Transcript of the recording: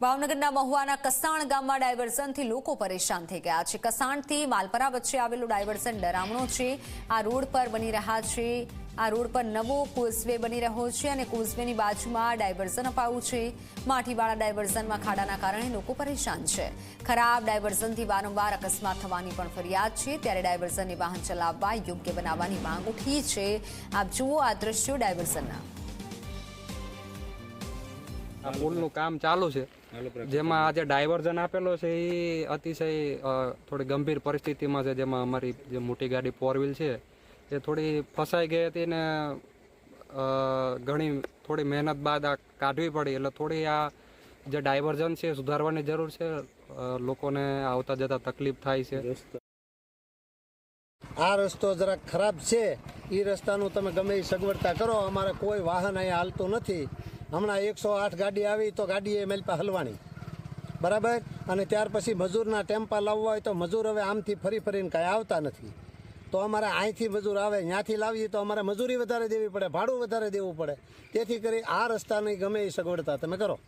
ભાવનગરના મહુવાના કસાણ ગામમાં ડાયવર્ઝનથી લોકો પરેશાન થઈ ગયા છે. કસાણથી માલપરા વચ્ચે આવેલું ડાયવર્ઝન ડરામણો છે. આ રોડ પર બની રહ્યા છે. આ રોડ પર નવો કોઝવે બની રહ્યો છે અને કોઝવેની બાજુમાં ડાયવર્ઝન અપાયું છે. માઠીવાળા ડાયવર્ઝનમાં ખાડાના કારણે લોકો પરેશાન છે. ખરાબ ડાયવર્ઝનથી વારંવાર અકસ્માત થવાની પણ ફરિયાદ છે. ત્યારે ડાયવર્ઝનને વાહન ચલાવવા યોગ્ય બનાવવાની માંગ ઉઠી છે. આપ જુઓ આ દ્રશ્યો ડાયવર્ઝનના. આ પુલનું કામ ચાલુ છે. જેમાં આજે ડાયવર્ઝન આપેલો છે એ અતિશય થોડી ગંભીર પરિસ્થિતિમાં છે જેમાં અમારી જે મોટી ગાડી ફોર વ્હીલ છે એ થોડી ફસાઈ ગઈ હતી ને ઘણી થોડી મહેનત બાદ આ કાઢવી પડી. એટલે થોડી આ જે ડાયવર્ઝન છે સુધારવાની જરૂર છે. લોકોને આવતા જતા તકલીફ થાય છે. આ રસ્તો જરાક ખરાબ છે. એ રસ્તાનું તમે ગમે એ સગવડતા કરો. અમારે કોઈ વાહન અહીંયા હાલતું નથી. હમણાં એકસો આઠ ગાડી આવી તો ગાડી એ મેલપા હલવાની. બરાબર? અને ત્યાર પછી મજૂરના ટેમ્પા લાવવા હોય તો મજૂર હવે આમથી ફરી ફરીને કાંઈ આવતા નથી. તો અમારે અહીંથી મજૂર આવે ત્યાંથી લાવીએ તો અમારે મજૂરી વધારે દેવી પડે, ભાડું વધારે દેવું પડે. તેથી કરી આ રસ્તાની ગમે એ સગવડતા તમે કરો.